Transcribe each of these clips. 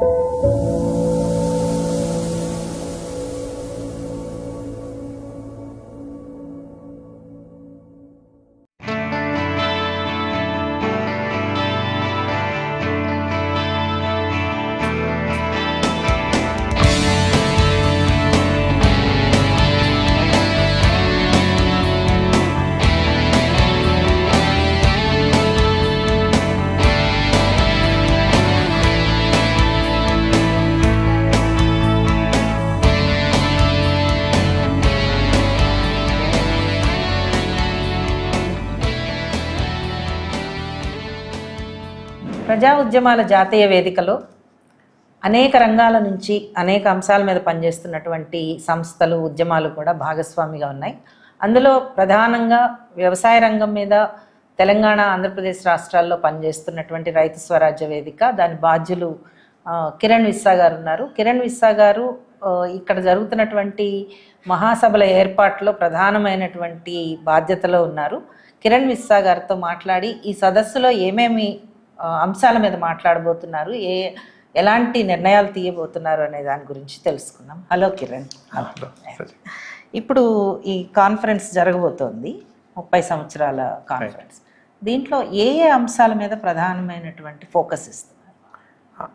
Música ప్రజా ఉద్యమాల జాతీయ వేదికలో అనేక రంగాల నుంచి అనేక అంశాల మీద పనిచేస్తున్నటువంటి సంస్థలు ఉద్యమాలు కూడా భాగస్వామిగా ఉన్నాయి. అందులో ప్రధానంగా వ్యవసాయ రంగం మీద తెలంగాణ ఆంధ్రప్రదేశ్ రాష్ట్రాల్లో పనిచేస్తున్నటువంటి రైతు స్వరాజ్య వేదిక దాని బాధ్యులు కిరణ్ విస్సా గారు ఉన్నారు. కిరణ్ విస్సా గారు ఇక్కడ జరుగుతున్నటువంటి మహాసభల ఏర్పాట్లో ప్రధానమైనటువంటి బాధ్యతలో ఉన్నారు. కిరణ్ విస్సా గారితో మాట్లాడి ఈ సదస్సులో ఏమేమి అంశాల మీద మాట్లాడబోతున్నారు. ఏ ఎలాంటి నిర్ణయాలు తీయబోతున్నారు అనే దాని గురించి తెలుసుకుందాం. హలో కిరణ్. ఇప్పుడు ఈ కాన్ఫరెన్స్ జరగబోతోంది. ముప్పై సంవత్సరాల కాన్ఫరెన్స్. దీంట్లో ఏ ఏ అంశాల మీద ప్రధానమైనటువంటి ఫోకస్ ఇస్తున్నారు?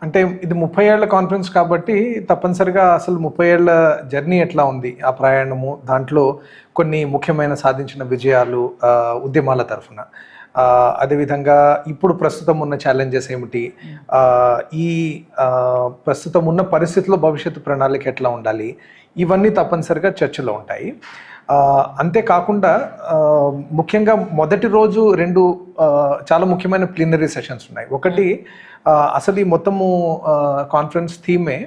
అంటే ఇది ముప్పై ఏళ్ళ కాన్ఫరెన్స్ కాబట్టి తప్పనిసరిగా అసలు ముప్పై ఏళ్ళ జర్నీ ఎట్లా ఉంది? ఆ ప్రయాణము దాంట్లో కొన్ని ముఖ్యమైన సాధించిన విజయాలు ఉద్యమాల తరఫున. అదేవిధంగా ఇప్పుడు ప్రస్తుతం ఉన్న ఛాలెంజెస్ ఏమిటి? ఈ ప్రస్తుతం ఉన్న పరిస్థితుల్లో భవిష్యత్తు ప్రణాళిక ఎట్లా ఉండాలి? ఇవన్నీ తప్పనిసరిగా చర్చలో ఉంటాయి. అంతేకాకుండా ముఖ్యంగా మొదటి రోజు రెండు చాలా ముఖ్యమైన ప్లీనరీ సెషన్స్ ఉన్నాయి. ఒకటి అసలు ఈ మొత్తము కాన్ఫరెన్స్ థీమే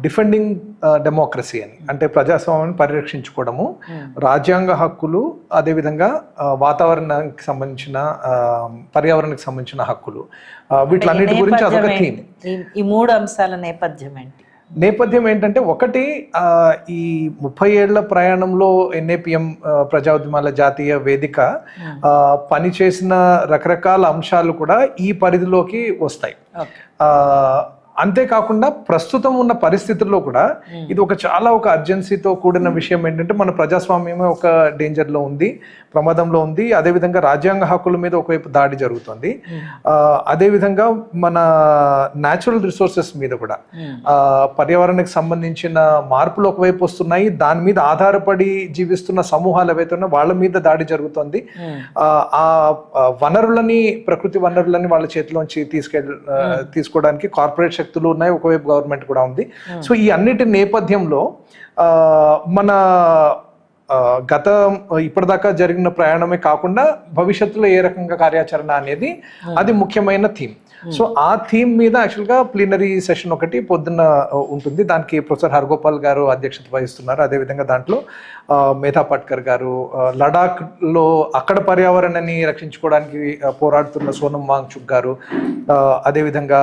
డిఫెండింగ్ డెమోక్రసీ అని. అంటే ప్రజాస్వామ్యాన్ని పరిరక్షించుకోవడము. రాజ్యాంగ హక్కులు అదేవిధంగా వాతావరణానికి సంబంధించిన పర్యావరణానికి సంబంధించిన హక్కులు. వీటిలన్నిటి గురించి అదొక థీమ్? ఈ- మూడు అంశాల నేపథ్యం ఏంటి? నేపథ్యం ఏంటంటే ఒకటి ఈ ముప్పై ఏళ్ళ ప్రయాణంలో ఎన్ఏపిఎం ప్రజా ఉద్యమాల జాతీయ వేదిక ఆ, పనిచేసిన రకరకాల అంశాలు కూడా ఈ పరిధిలోకి వస్తాయి. అంతేకాకుండా ప్రస్తుతం ఉన్న పరిస్థితుల్లో కూడా ఇది ఒక చాలా ఒక అర్జెన్సీతో కూడిన విషయం ఏంటంటే మన ప్రజాస్వామ్యమే ఒక డేంజర్లో ఉంది ప్రమాదంలో ఉంది. అదేవిధంగా రాజ్యాంగ హక్కుల మీద ఒకవైపు దాడి జరుగుతుంది. ఆ, అదేవిధంగా మన న్యాచురల్ రిసోర్సెస్ మీద కూడా. ఆ, పర్యావరణానికి సంబంధించిన మార్పులు ఒకవైపు వస్తున్నాయి. దాని మీద ఆధారపడి జీవిస్తున్న సమూహాలు ఏవైతే ఉన్నాయో వాళ్ళ మీద దాడి జరుగుతుంది. ఆ, వనరులని ప్రకృతి వనరులని వాళ్ళ చేతిలోంచి తీసుకెళ్ తీసుకోవడానికి కార్పొరేట్ శక్తులు ఉన్నాయి ఒకవైపు గవర్నమెంట్ కూడా ఉంది. సో ఈ అన్నిటి నేపథ్యంలో ఆ, మన గత ఇప్పటిదాకా జరిగిన ప్రయాణమే కాకుండా భవిష్యత్తులో ఏ రకంగా కార్యాచరణ అనేది అది ముఖ్యమైన థీమ్. సో ఆ థీమ్ మీద యాక్చువల్గా ప్లీనరీ సెషన్ ఒకటి పొద్దున్న ఉంటుంది. దానికి ప్రొఫెసర్ హర్గోపాల్ గారు అధ్యక్షత వహిస్తున్నారు. అదేవిధంగా దాంట్లో మేధా పట్కర్ గారు లడాఖ్లో అక్కడ పర్యావరణాన్ని రక్షించుకోవడానికి పోరాడుతున్న సోనం వాంగ్చుక్ గారు అదేవిధంగా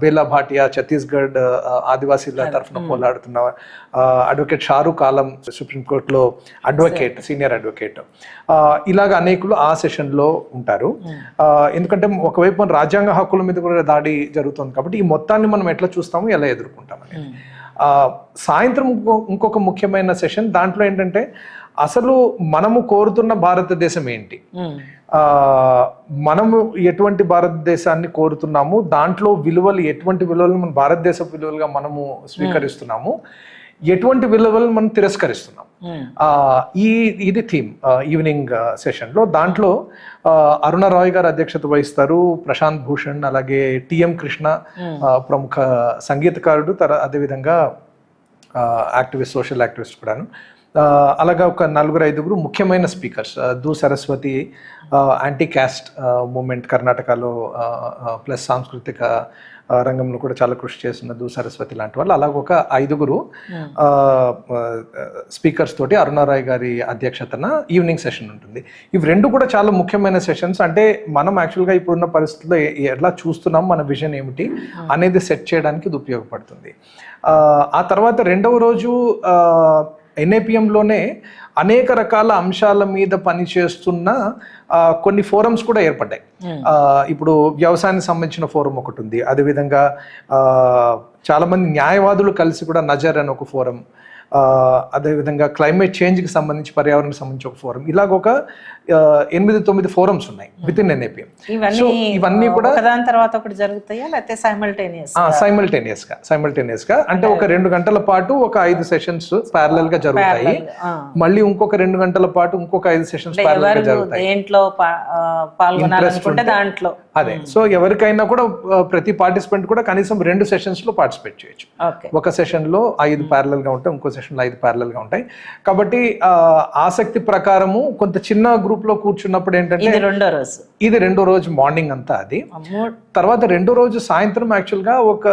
బేలా భాటియా ఛత్తీస్గఢ్ ఆదివాసీల తరఫున పోరాడుతున్న ఆ, అడ్వకేట్ షారూక్ ఆలం సుప్రీంకోర్టులో అడ్వకేట్ సీనియర్ అడ్వకేట్. ఇలాగ అనేకులు ఆ సెషన్లో ఉంటారు. ఎందుకంటే ఒకవైపు మన రాజ్యాంగ హక్కుల మీద కూడా దాడి జరుగుతుంది కాబట్టి ఈ మొత్తాన్ని మనం ఎట్లా చూస్తాము ఎలా ఎదుర్కొంటాం అనేది. ఆ, సాయంత్రం ఇంకో- ఇంకొక ముఖ్యమైన సెషన్ దాంట్లో ఏంటంటే అసలు మనము కోరుతున్న భారతదేశం ఏంటి? ఆ, మనము ఎటువంటి భారతదేశాన్ని కోరుతున్నాము? దాంట్లో విలువలు ఎటువంటి విలువలు మన భారతదేశ విలువలుగా మనము స్వీకరిస్తున్నాము? ఎటువంటి విలువలు మనం తిరస్కరిస్తున్నాం ఆ, ఈ ఇది థీమ్ ఈవినింగ్ సెషన్లో. దాంట్లో అరుణ రాయ్ గారు అధ్యక్షత వహిస్తారు ప్రశాంత్ భూషణ్ అలాగే టిఎం కృష్ణ ప్రముఖ సంగీతకారుడు తర అదేవిధంగా యాక్టివిస్ట్ సోషల్ యాక్టివిస్ట్ కూడాను. అలాగా ఒక నలుగురు ఐదుగురు ముఖ్యమైన స్పీకర్స్ దు సరస్వతి యాంటీ క్యాస్ట్ మూమెంట్ కర్ణాటకలో ప్లస్ సాంస్కృతిక రంగంలో కూడా చాలా కృషి చేస్తున్న దు సరస్వతి లాంటి వాళ్ళు. అలాగ ఒక ఐదుగురు స్పీకర్స్ తోటి అరుణారాయ్ గారి అధ్యక్షతన ఈవినింగ్ సెషన్ ఉంటుంది. ఇవి రెండు కూడా చాలా ముఖ్యమైన సెషన్స్. అంటే మనం యాక్చువల్గా ఇప్పుడున్న పరిస్థితుల్లో ఎ- ఎట్లా చూస్తున్నాం మన విజన్ ఏమిటి అనేది సెట్ చేయడానికి ఇది ఉపయోగపడుతుంది. ఆ తర్వాత రెండవ రోజు ఎన్ఏపిఎంలోనే అనేక రకాల అంశాల మీద పనిచేస్తున్న కొన్ని ఫోరమ్స్ కూడా ఏర్పడ్డాయి. ఇప్పుడు వ్యవసాయానికి సంబంధించిన ఫోరం ఒకటి ఉంది. అదేవిధంగా ఆ, చాలా మంది న్యాయవాదులు కలిసి కూడా నజర్ అని ఒక ఫోరం అదేవిధంగా క్లైమేట్ చేంజ్కి సంబంధించి పర్యావరణానికి సంబంధించి ఒక ఫోరం. ఇలాగ ఒక ఎనిమిది తొమ్మిది ఫోరమ్స్ ఉన్నాయి విత్ ఇన్ ఎన్ఏపిఎం ఇవన్నీ సో ఇవన్నీ కూడా ఒకదాని తర్వాత ఒకటి జరుగుతాయా? లేకపోతే సైమల్టేనియస్ సైమల్టేనియస్గా? సైమల్టేనియస్గా అంటే ఒక రెండు గంటల పాటు ఒక ఐదు సెషన్స్ ప్యారలల్గా జరుగుతాయి. మళ్ళీ ఇంకొక రెండు గంటల పాటు ఇంకొక ఐదు సెషన్స్ ప్యారలల్గా జరుగుతాయి. దేంట్లో పాల్గొనాలనుకుంటే దాంట్లో. అదే. సో ఎవరికైనా కూడా ప్రతి పార్టిసిపెంట్ కూడా కనీసం రెండు సెషన్స్లో పార్టిసిపేట్ చేయొచ్చు ఒక సెషన్లో ఐదు ప్యారలల్గా ఉంటాయి ఇంకో సెషన్లో ఐదు ప్యారలల్గా ఉంటాయి. కాబట్టి ఆసక్తి ప్రకారము కొంత చిన్న గ్రూప్లో కూర్చున్నప్పుడు ఏంటంటే ఇది రెండో రోజు. ఇది రెండో రోజు మార్నింగ్ అంతా అది. తర్వాత రెండో రోజు సాయంత్రం యాక్చువల్గా ఒక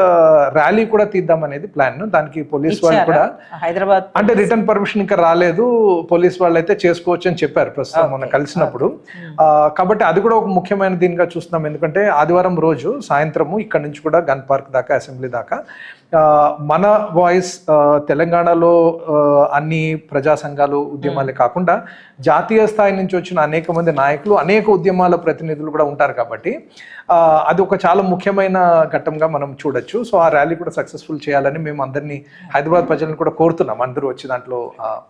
ర్యాలీ కూడా తీద్దాం అనేది ప్లాన్ దానికి పోలీస్ వాళ్ళు కూడా హైదరాబాద్ అంటే రిటర్న్ పర్మిషన్ ఇంకా రాలేదు. పోలీస్ వాళ్ళు అయితే చేసుకోవచ్చు అని చెప్పారు ప్రస్తుతం మొన్న కలిసినప్పుడు. కాబట్టి అది కూడా ఒక ముఖ్యమైన దీనిగా చూస్తున్నాం. ఎందుకంటే ఆదివారం రోజు సాయంత్రము ఇక్కడ నుంచి కూడా గన్ పార్క్ దాకా అసెంబ్లీ దాకా. మన వాయిస్ తెలంగాణలో అన్ని ప్రజా సంఘాలు ఉద్యమాలే కాకుండా జాతీయ స్థాయి నుంచి వచ్చిన అనేక మంది నాయకులు అనేక ఉద్యమాల ప్రతినిధులు కూడా ఉంటారు కాబట్టి అది ఒక చాలా ముఖ్యమైన ఘట్టంగా మనం చూడొచ్చు. సో ఆ ర్యాలీ కూడా సక్సెస్ఫుల్ చేయాలని మేము అందరినీ హైదరాబాద్ ప్రజలను కూడా కోరుతున్నాం. అందరూ వచ్చి దాంట్లో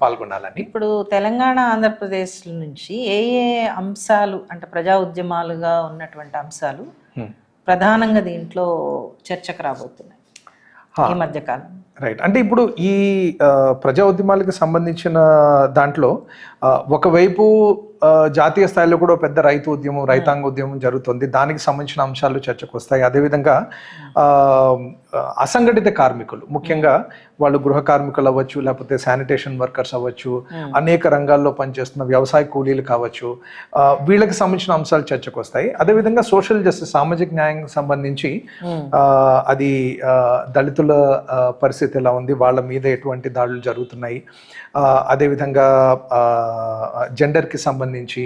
పాల్గొనాలని. ఇప్పుడు తెలంగాణ ఆంధ్రప్రదేశ్ నుంచి ఏ ఏ అంశాలు అంటే ప్రజా ఉద్యమాలుగా ఉన్నటువంటి అంశాలు. ప్రధానంగా దీంట్లో చర్చకు రాబోతున్నాయి? हाँ, ये मध्यकाल। రైట్ అంటే ఇప్పుడు ఈ ప్రజా ఉద్యమాలకు సంబంధించిన దాంట్లో ఒకవైపు జాతీయ స్థాయిలో కూడా పెద్ద రైతు ఉద్యమం రైతాంగ ఉద్యమం జరుగుతుంది. దానికి సంబంధించిన అంశాలు చర్చకు వస్తాయి. అదేవిధంగా ఆ, అసంఘటిత కార్మికులు ముఖ్యంగా వాళ్ళు గృహ కార్మికులు అవ్వచ్చు లేకపోతే శానిటేషన్ వర్కర్స్ అవ్వచ్చు అనేక రంగాల్లో పనిచేస్తున్న వ్యవసాయ కూలీలు కావచ్చు వీళ్ళకి సంబంధించిన అంశాలు చర్చకు వస్తాయి. అదేవిధంగా సోషల్ జస్టిస్ సామాజిక న్యాయం సంబంధించి అది దళితుల ఆ, పరిస్థితి ఎలా ఉంది? వాళ్ళ మీద ఎటువంటి దాడులు జరుగుతున్నాయి? అదేవిధంగా ఆ, జెండర్కి సంబంధించి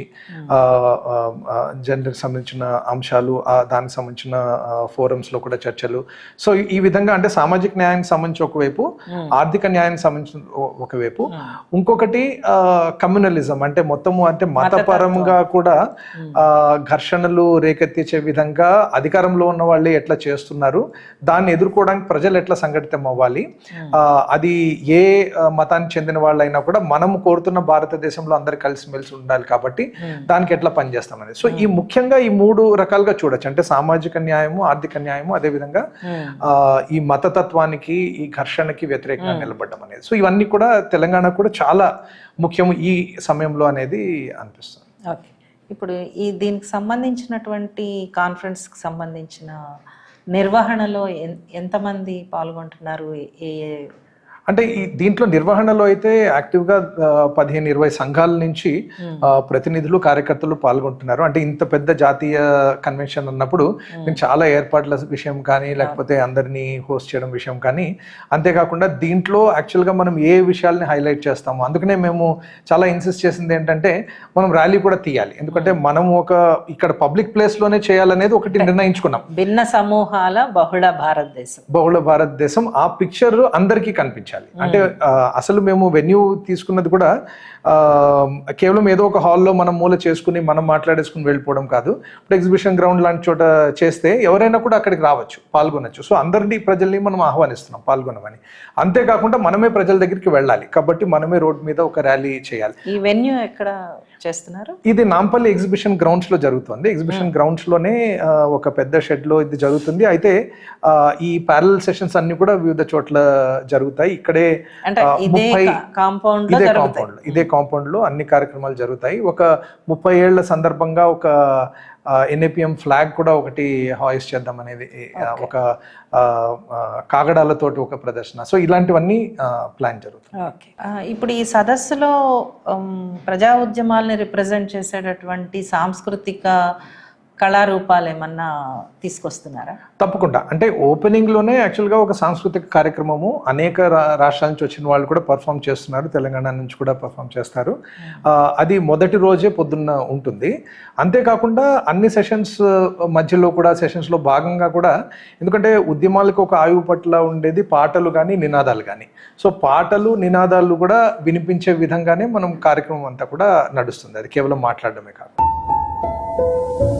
జెండర్కి సంబంధించిన అంశాలు దానికి సంబంధించిన ఆ, forums లో కూడా చర్చలు. సో ఈ విధంగా అంటే సామాజిక న్యాయానికి సంబంధించి ఒకవైపు ఆర్థిక న్యాయానికి సంబంధించిన ఒకవైపు. ఇంకొకటి కమ్యూనలిజం అంటే మొత్తము అంటే మతపరంగా కూడా ఘర్షణలు రేకెత్తించే విధంగా అధికారంలో ఉన్న వాళ్ళే ఎట్లా చేస్తున్నారు? దాన్ని ఎదుర్కోవడానికి ప్రజలు ఎట్లా సంఘటితం అవ్వాలి అది ఏ మతానికి చెందిన వాళ్ళైనా కూడా మనం కోరుతున్న భారతదేశంలో అందరు కలిసిమెలిసి ఉండాలి కాబట్టి దానికి ఎట్లా పనిచేస్తాం అనేది సో ఈ ముఖ్యంగా ఈ మూడు రకాలుగా చూడొచ్చు. అంటే సామాజిక న్యాయము ఆర్థిక న్యాయము అదేవిధంగా ఆ, ఈ మతతత్వానికి ఈ ఘర్షణకి వ్యతిరేకంగా నిలబడడం అనేది. సో ఇవన్నీ కూడా తెలంగాణ కూడా చాలా ముఖ్యం ఈ సమయంలో అనేది అనిపిస్తుంది. ఓకే. ఇప్పుడు ఈ దీనికి సంబంధించినటువంటి కాన్ఫరెన్స్కి సంబంధించిన నిర్వహణలో ఎన్- ఎంతమంది పాల్గొంటున్నారు? ఏ ఏ- అంటే ఈ దీంట్లో నిర్వహణలో అయితే యాక్టివ్గా పదిహేను ఇరవై సంఘాల నుంచి ప్రతినిధులు కార్యకర్తలు పాల్గొంటున్నారు. అంటే ఇంత పెద్ద జాతీయ కన్వెన్షన్ అన్నప్పుడు నేను చాలా ఏర్పాట్ల విషయం కానీ లేకపోతే అందరినీ హోస్ట్ చేయడం విషయం కానీ అంతేకాకుండా దీంట్లో యాక్చువల్గా మనం ఏ విషయాల్ని హైలైట్ చేస్తాము అందుకనే మేము చాలా ఇన్సిస్ట్ చేసింది ఏంటంటే మనం ర్యాలీ కూడా తీయాలి. ఎందుకంటే మనం ఒక ఇక్కడ పబ్లిక్ ప్లేస్లోనే చేయాలనేది ఒకటి నిర్ణయించుకున్నాం. భిన్న సమూహాల బహుళ భారతదేశం. బహుళ భారతదేశం ఆ పిక్చర్ అందరికీ కనిపించాలి. అంటే ఆ, అసలు మేము వెన్యూ తీసుకున్నది కూడా కేవలం ఏదో ఒక హాల్లో మనం మూల చేసుకుని మనం మాట్లాడేసుకుని వెళ్ళిపోవడం కాదు. ఇప్పుడు ఎగ్జిబిషన్ గ్రౌండ్ లాంటి చోట చేస్తే ఎవరైనా కూడా అక్కడికి రావచ్చు పాల్గొనొచ్చు. సో అందరినీ ప్రజల్ని మనం ఆహ్వానిస్తున్నాం పాల్గొనమని. అంతేకాకుండా మనమే ప్రజల దగ్గరికి వెళ్ళాలి. కాబట్టి మనమే రోడ్ మీద ఒక ర్యాలీ చేయాలి. ఈ వెన్యూ ఎక్కడ చేస్తున్నారు? ఇది నాంపల్లి ఎగ్జిబిషన్ గ్రౌండ్స్లో జరుగుతుంది. ఎగ్జిబిషన్ గ్రౌండ్స్లోనే ఒక పెద్ద షెడ్లో ఇది జరుగుతుంది. అయితే ఈ ప్యారల్ సెషన్స్ అన్ని కూడా వివిధ చోట్ల జరుగుతాయి. ఇక్కడే ముప్పై కాంపౌండ్ ఇదే కాంపౌండ్ ఇదే కాంపౌండ్లో అన్ని కార్యక్రమాలు జరుగుతాయి. ఒక ముప్పై ఏళ్ళ సందర్భంగా ఒక ఎన్ఏపిఎం ఫ్లాగ్ కూడా ఒకటి హాయిస్ చేద్దాం అనేది ఒక కాగడాలతోటి ఒక ప్రదర్శన. సో ఇలాంటివన్నీ ప్లాన్ జరుగుతుంది. ఇప్పుడు ఈ సదస్సులో ప్రజా ఉద్యమాల్ని రిప్రజెంట్ చేసేటటువంటి సాంస్కృతిక కళారూపాలు ఏమన్నా తీసుకొస్తున్నారా? తప్పకుండా. అంటే ఓపెనింగ్లోనే యాక్చువల్గా ఒక సాంస్కృతిక కార్యక్రమము. అనేక రాష్ట్రాల నుంచి వచ్చిన వాళ్ళు కూడా పర్ఫామ్ చేస్తున్నారు. తెలంగాణ నుంచి కూడా పర్ఫామ్ చేస్తారు. ఆ, అది మొదటి రోజే పొద్దున్న ఉంటుంది. అంతేకాకుండా అన్ని సెషన్స్ మధ్యలో కూడా సెషన్స్లో భాగంగా కూడా ఎందుకంటే ఉద్యమాలకు ఒక ఆయువు పట్ల ఉండేది పాటలు కానీ నినాదాలు కానీ సో పాటలు నినాదాలు కూడా వినిపించే విధంగానే మనం కార్యక్రమం అంతా కూడా నడుస్తుంది. అది కేవలం మాట్లాడడమే కాదు.